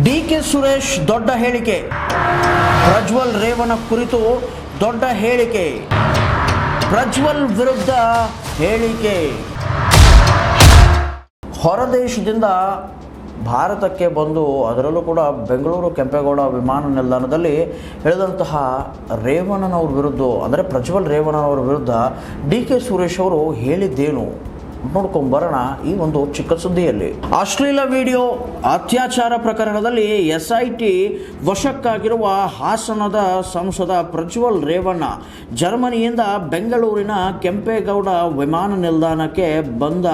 D K Suresh ದೊಡ್ಡ ಹೇಳಿಕೆ. ಪ್ರಜ್ವಲ್ ರೇವಣ ಕುರಿತು ದೊಡ್ಡ ಹೇಳಿಕೆ. ಪ್ರಜ್ವಲ್ ವಿರುದ್ಧ ಹೇಳಿಕೆ. ಹೊರದೇಶದಿಂದ ಭಾರತಕ್ಕೆ ಬಂದು ಅದರಲ್ಲೂ ಕೂಡ ಬೆಂಗಳೂರು ಕೆಂಪೇಗೌಡ ವಿಮಾನ ನಿಲ್ದಾಣದಲ್ಲಿ ಹೇಳಿದಂತಹ ರೇವಣ್ಣನವ್ರ ವಿರುದ್ಧ, ಅಂದರೆ ಪ್ರಜ್ವಲ್ ರೇವಣ್ಣನವ್ರ ವಿರುದ್ಧ ಡಿ ಕೆ ಸುರೇಶ್ ಅವರು ಹೇಳಿದ್ದೇನು? ನೋಡ್ಕೊಂಬರೋಣ ಈ ಒಂದು ಚಿಕ್ಕ ಸುದ್ದಿಯಲ್ಲಿ. ಅಶ್ಲೀಲ ವಿಡಿಯೋ ಅತ್ಯಾಚಾರ ಪ್ರಕರಣದಲ್ಲಿ ಎಸ್ ಐ ಟಿ ವಶಕ್ಕಾಗಿರುವ ಹಾಸನದ ಸಂಸದ ಪ್ರಜ್ವಲ್ ರೇವಣ್ಣ ಜರ್ಮನಿಯಿಂದ ಬೆಂಗಳೂರಿನ ಕೆಂಪೇಗೌಡ ವಿಮಾನ ನಿಲ್ದಾಣಕ್ಕೆ ಬಂದ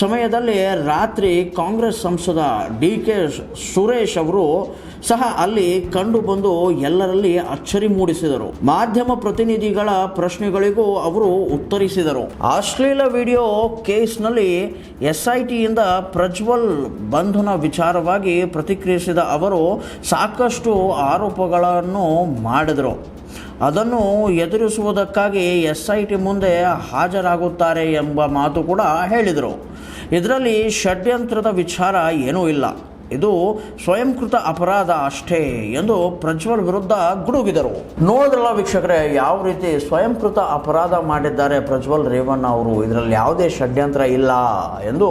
ಸಮಯದಲ್ಲಿ ರಾತ್ರಿ ಕಾಂಗ್ರೆಸ್ ಸಂಸದ ಡಿ ಕೆ ಸುರೇಶ್ ಅವರು ಸಹ ಅಲ್ಲಿ ಕಂಡು ಬಂದು ಎಲ್ಲರಲ್ಲಿ ಅಚ್ಚರಿ ಮೂಡಿಸಿದರು. ಮಾಧ್ಯಮ ಪ್ರತಿನಿಧಿಗಳ ಪ್ರಶ್ನೆಗಳಿಗೂ ಅವರು ಉತ್ತರಿಸಿದರು. ಅಶ್ಲೀಲ ವಿಡಿಯೋ ಕೇಸ್ನಲ್ಲಿ ಟಿಯಿಂದ ಪ್ರಜ್ವಲ್ ಬಂಧನ ವಿಚಾರವಾಗಿ ಪ್ರತಿಕ್ರಿಯಿಸಿದ ಅವರು ಸಾಕಷ್ಟು ಆರೋಪಗಳನ್ನು ಮಾಡಿದರು. ಅದನ್ನು ಎದುರಿಸುವುದಕ್ಕಾಗಿ ಎಸ್ ಐ ಟಿ ಮುಂದೆ ಹಾಜರಾಗುತ್ತಾರೆ ಎಂಬ ಮಾತು ಕೂಡ ಹೇಳಿದರು. ಇದರಲ್ಲಿ ಷಡ್ಯಂತ್ರದ ವಿಚಾರ ಏನೂ ಇಲ್ಲ. ಇದು ಸ್ವಯಂಕೃತ ಅಪರಾಧ ಅಷ್ಟೇ ಎಂದು ಪ್ರಜ್ವಲ್ ವಿರುದ್ಧ ಗುಡುಗಿದರು. ನೋಡಿದ್ರಲ್ಲ ವೀಕ್ಷಕರೇ, ಯಾವ ರೀತಿ ಸ್ವಯಂಕೃತ ಅಪರಾಧ ಮಾಡಿದ್ದಾರೆ ಪ್ರಜ್ವಲ್ ರೇವಣ್ಣ ಅವರು. ಇದರಲ್ಲಿ ಯಾವುದೇ ಷಡ್ಯಂತ್ರ ಇಲ್ಲ ಎಂದು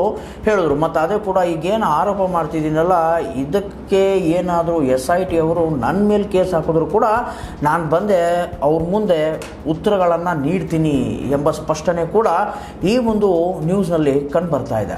ಹೇಳಿದ್ರು. ಮತ್ತು ಅದೇ ಕೂಡ ಈಗೇನು ಆರೋಪ ಮಾಡ್ತಿದ್ದೀನಲ್ಲ, ಇದಕ್ಕೆ ಏನಾದರೂ ಎಸ್ ಐ ಟಿ ಅವರು ನನ್ನ ಮೇಲೆ ಕೇಸ್ ಹಾಕಿದ್ರು ಕೂಡ ನಾನು ಬಂದೆ, ಅವ್ರ ಮುಂದೆ ಉತ್ತರಗಳನ್ನು ನೀಡ್ತೀನಿ ಎಂಬ ಸ್ಪಷ್ಟನೆ ಕೂಡ ಈ ಒಂದು ನ್ಯೂಸ್ನಲ್ಲಿ ಕಂಡು ಬರ್ತಾ ಇದೆ.